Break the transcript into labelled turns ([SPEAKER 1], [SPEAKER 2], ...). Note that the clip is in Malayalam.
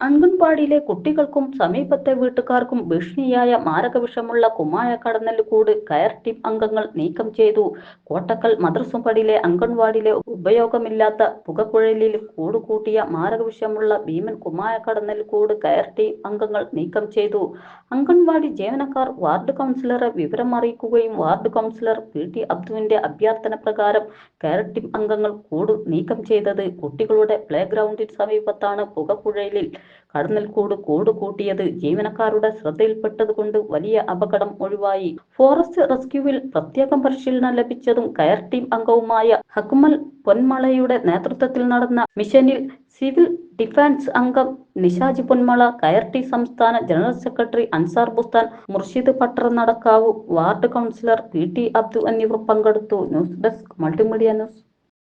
[SPEAKER 1] അൻകുൻ അംഗൻവാടിയിലെ കുട്ടികൾക്കും സമീപത്തെ വീട്ടുകാർക്കും ഭീഷണിയായ മാരകവിഷമുള്ള കുമ്മായ കടന്നലുകൂട് കയർ ടീം അംഗങ്ങൾ നീക്കം ചെയ്തു. കോട്ടക്കൽ മദ്രസപ്പടിയിലെ അംഗൻവാടിയിലെ ഉപയോഗമില്ലാത്ത പുകക്കുഴലിൽ കൂടുകൂട്ടിയ മാരകവിഷമുള്ള ഭീമൻ കുമ്മായ കടന്നലുകൂട് കയർ ടീം അംഗങ്ങൾ നീക്കം ചെയ്തു. അംഗൻവാടി ജീവനക്കാർ വാർഡ് കൗൺസിലറെ വിവരം അറിയിക്കുകയും വാർഡ് കൗൺസിലർ പി. ടി. അബ്ദുവിന്റെ അഭ്യർത്ഥന പ്രകാരം കയർ ടീം അംഗങ്ങൾ കൂട് നീക്കം ചെയ്തത് കുട്ടികളുടെ പ്ലേ ഗ്രൗണ്ടിന് സമീപത്താണ് പുകക്കുഴലിൽ. കടന്നൽക്കൂട് കൂട് കൂട്ടിയത് ജീവനക്കാരുടെ ശ്രദ്ധയിൽപ്പെട്ടതുകൊണ്ട് വലിയ അപകടം ഒഴിവായി. ഫോറസ്റ്റ് റെസ്ക്യൂവിൽ പ്രത്യേകം പരിശീലനം ലഭിച്ചതും കയർ ടീം അംഗവുമായ ഹക്മൽ പൊന്മളയുടെ നേതൃത്വത്തിൽ നടന്ന മിഷനിൽ സിവിൽ ഡിഫൻസ് അംഗം നിഷാജി പൊന്മള കയർ ടീം സംസ്ഥാന general secretary Ansar Bustan Murshid Pattar Nadakkavu ward councillor P T Abdu എന്നിവർ പങ്കെടുത്തു. News desk multimedia news.